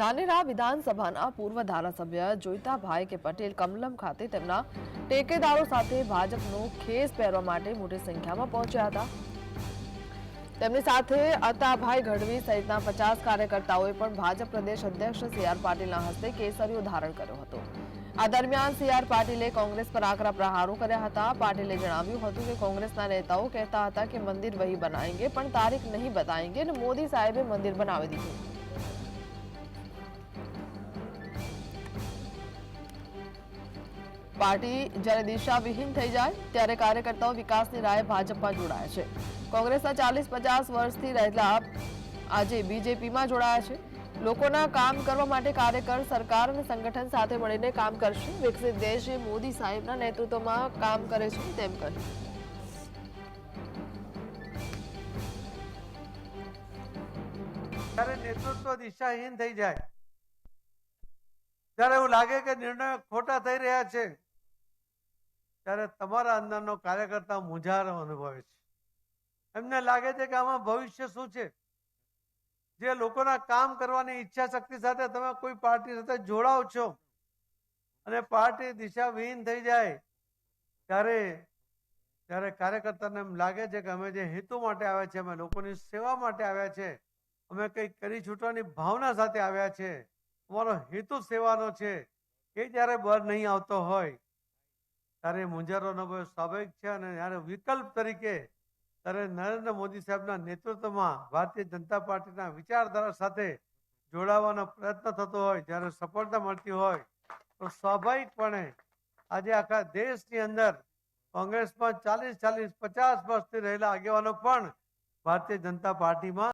ધાનેરા વિધાનસભાના પૂર્વ ધારાસભ્ય જોઈતાભાઈ કે પટેલ કમલમ ખાતે તેમના ટેકેદારો સાથે ભાજપનો ખેસ પહેરવા માટે મોટી સંખ્યામાં પહોંચ્યા હતા. તેમની સાથે અતાભાઈ ગઢવી સહિતના પચાસ કાર્યકર્તાઓએ પણ ભાજપ પ્રદેશ અધ્યક્ષ સી આર પાટીલના હસ્તે કેસરીઓ ધારણ કર્યો હતો. આ દરમિયાન સી આર પાટીલે કોંગ્રેસ પર આકરા પ્રહારો કર્યા હતા. પાટીલે જણાવ્યું હતું કે કોંગ્રેસના નેતાઓ કહેતા હતા કે મંદિર વહી બનાવેંગે પણ તારીખ નહીં બતાવેંગે અને મોદી સાહેબે મંદિર બનાવી દીધું. પાર્ટી જ્યારે દિશાવિહીન થઈ જાય, ત્યારે કાર્યકર્તાઓ વિકાસની રાહે ભાજપમાં જોડાયા છે. કોંગ્રેસના ચાલીસ પચાસ વર્ષથી રહેલા આજે બીજેપીમાં જોડાયા છે. લોકોના કામ કરવા માટે કાર્યકર સરકાર અને સંગઠન સાથે મળીને કામ કરશે. વિકસિત દેશ એ મોદી સાહેબના નેતૃત્વમાં કામ કરે છે તેમ કહ્યું જયારે નેતૃત્વ દિશાહીન થઈ જાય, ત્યારે એવું લાગે કે નિર્ણયો ખોટા થઈ રહ્યા છે. ત્યારે તમારા અંદરનો કાર્યકર્તા મુંજારો અનુભવે છે. એમને લાગે છે કે આમાં ભવિષ્ય શું છે? જે લોકોના કામ કરવાની ઈચ્છા શક્તિ સાથે તમે કોઈ પાર્ટી સાથે જોડાવ છો અને પાર્ટી દિશાવિહીન થઈ જાય, ત્યારે ત્યારે કાર્યકર્તાને એમ લાગે છે કે અમે જે હેતુ માટે આવ્યા છે, અમે લોકોની સેવા માટે આવ્યા છે, અમે કંઈક કરી છૂટવાની ભાવના સાથે આવ્યા છે, અમારો હેતુ સેવાનો છે, એ જ્યારે બહાર નહીં આવતો હોય ત્યારે મુંજારો અનુભવ સ્વાભાવિક છે અને ત્યારે વિકલ્પ તરીકે ત્યારે નરેન્દ્ર મોદી સાહેબના નેતૃત્વમાં ભારતીય જનતા પાર્ટીના વિચારધારા સાથે જોડાવાનો પ્રયત્ન થતો હોય, જ્યારે સફળતા મળતી હોય, તો સ્વાભાવિકપણે આજે આખા દેશની અંદર કોંગ્રેસમાં ચાલીસ ચાલીસ પચાસ વર્ષથી રહેલા આગેવાનો પણ ભારતીય જનતા પાર્ટીમાં